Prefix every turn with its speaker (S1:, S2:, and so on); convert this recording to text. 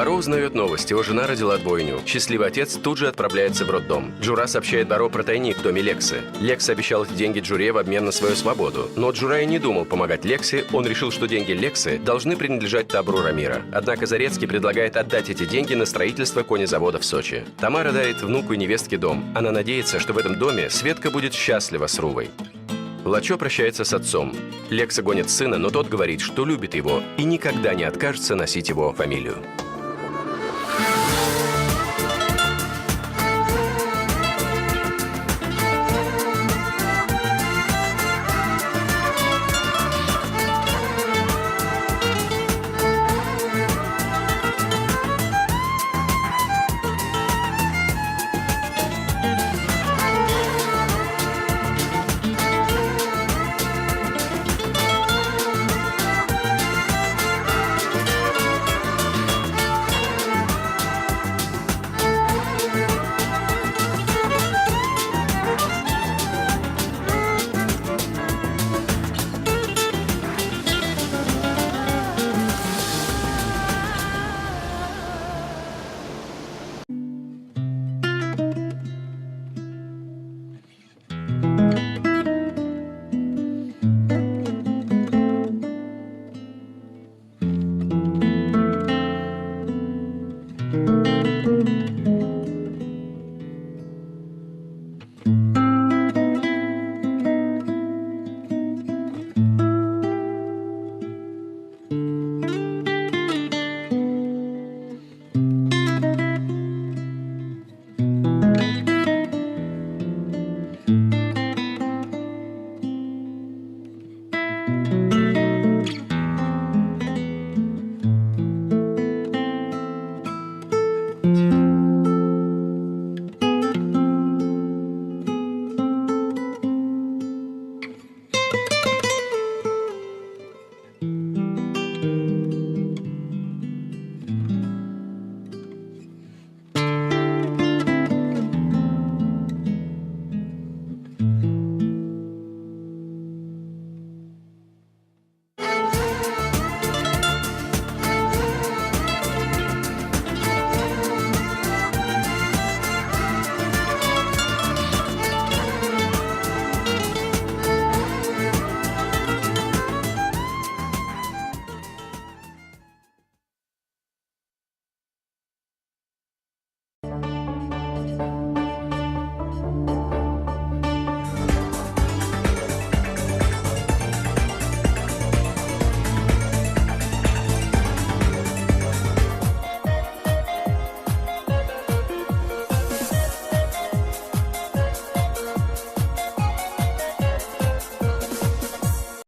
S1: Баро узнает новость, его жена родила двойню. Счастливый отец тут же отправляется в роддом. Джура сообщает Баро про тайник в доме Лексы. Лекс обещал эти деньги Джуре в обмен на свою свободу. Но Джура и не думал помогать Лексе, он решил, что деньги Лексы должны принадлежать Табру Рамира. Однако Зарецкий предлагает отдать эти деньги на строительство конезавода в Сочи. Тамара дарит внуку и невестке дом. Она надеется, что в этом доме Светка будет счастлива с Рувой. Лачо прощается с отцом. Лекса гонит сына, но тот говорит, что любит его и никогда не откажется носить его фамилию.